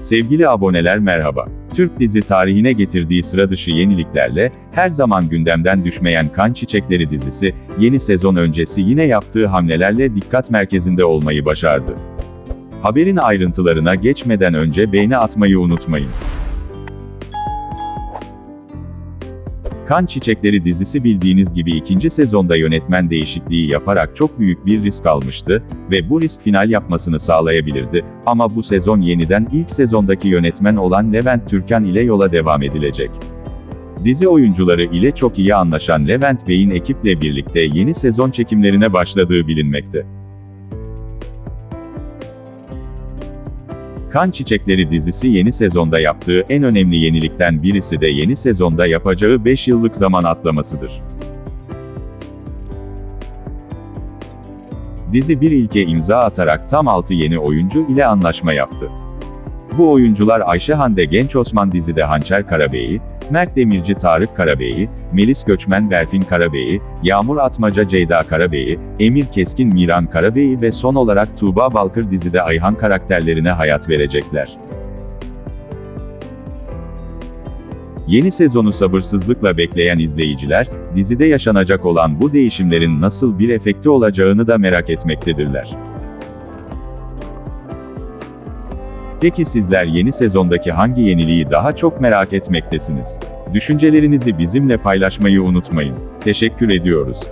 Sevgili aboneler merhaba. Türk dizi tarihine getirdiği sıra dışı yeniliklerle, her zaman gündemden düşmeyen Kan Çiçekleri dizisi, yeni sezon öncesi yine yaptığı hamlelerle dikkat merkezinde olmayı başardı. Haberin ayrıntılarına geçmeden önce beğeni atmayı unutmayın. Kan Çiçekleri dizisi bildiğiniz gibi ikinci sezonda yönetmen değişikliği yaparak çok büyük bir risk almıştı ve bu risk final yapmasını sağlayabilirdi ama bu sezon yeniden ilk sezondaki yönetmen olan Levent Türkan ile yola devam edilecek. Dizi oyuncuları ile çok iyi anlaşan Levent Bey'in ekiple birlikte yeni sezon çekimlerine başladığı bilinmekte. Kan Çiçekleri dizisi yeni sezonda yaptığı en önemli yenilikten birisi de yeni sezonda yapacağı 5 yıllık zaman atlamasıdır. Dizi bir ilke imza atarak tam 6 yeni oyuncu ile anlaşma yaptı. Bu oyuncular Ayşe Hande Genç Osman dizide Hançer Karabey'i, Mert Demirci Tarık Karabey'i, Melis Göçmen Berfin Karabey'i, Yağmur Atmaca Ceyda Karabey'i, Emir Keskin Miran Karabey'i ve son olarak Tuğba Balkır dizide Ayhan karakterlerine hayat verecekler. Yeni sezonu sabırsızlıkla bekleyen izleyiciler, dizide yaşanacak olan bu değişimlerin nasıl bir efekti olacağını da merak etmektedirler. Peki sizler yeni sezondaki hangi yeniliği daha çok merak etmektesiniz? Düşüncelerinizi bizimle paylaşmayı unutmayın. Teşekkür ediyoruz.